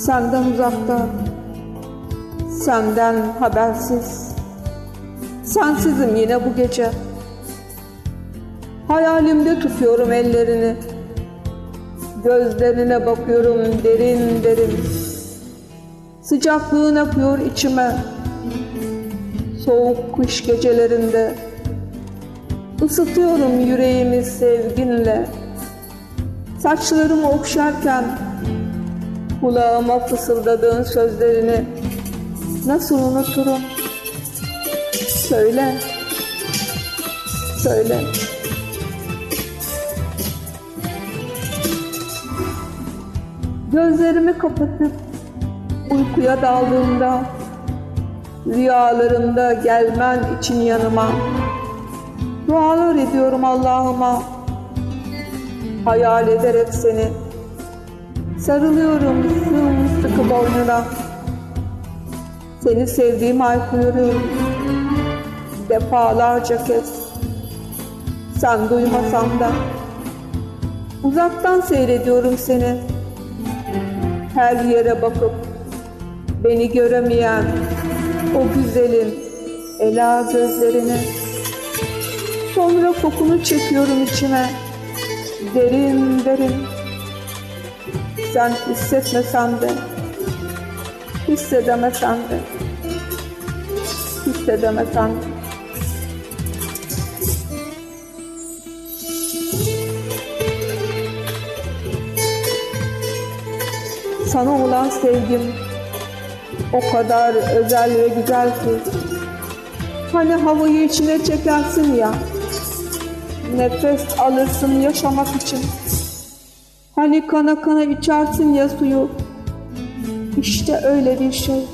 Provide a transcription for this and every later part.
Senden uzakta, senden habersiz. Sensizim yine bu gece. Hayalimde tutuyorum ellerini. Gözlerine bakıyorum derin derin. Sıcaklığın akıyor içime. Soğuk kış gecelerinde. Isıtıyorum yüreğimi sevginle. Saçlarımı okşarken kulağıma fısıldadığın sözlerini nasıl unuturum? Söyle, söyle. Gözlerimi kapatıp uykuya daldığımda rüyalarımda gelmen için yanıma dualar ediyorum Allah'ıma hayal ederek seni sarılıyorum sımsıkı boynuna. Seni sevdiğimi haykırıyorum defalarca kez sen duymasan da. Uzaktan seyrediyorum seni. Her yere bakıp beni göremeyen o güzelin ela gözlerini sonra kokunu çekiyorum içime. Derin derin sen hissetmesen de hissedemesen de hissedemesen de. Sana olan sevgim o kadar özel ve güzel ki hani havayı içine çekersin ya nefes alırsın yaşamak için hani kana kana içersin ya suyu? İşte öyle bir şey.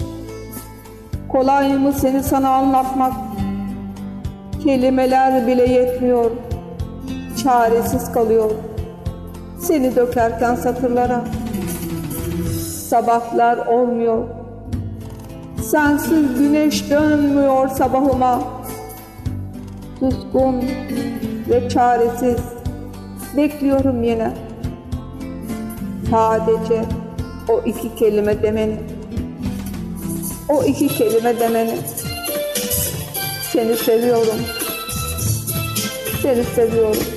Kolay mı seni sana anlatmak? Kelimeler bile yetmiyor. Çaresiz kalıyor. Seni dökerken satırlara. Sabahlar olmuyor. Sensiz güneş dönmüyor sabahıma. Suskun ve çaresiz. Bekliyorum yine. Sadece o iki kelime demeni. O iki kelime demeni. Seni seviyorum. Seni seviyorum.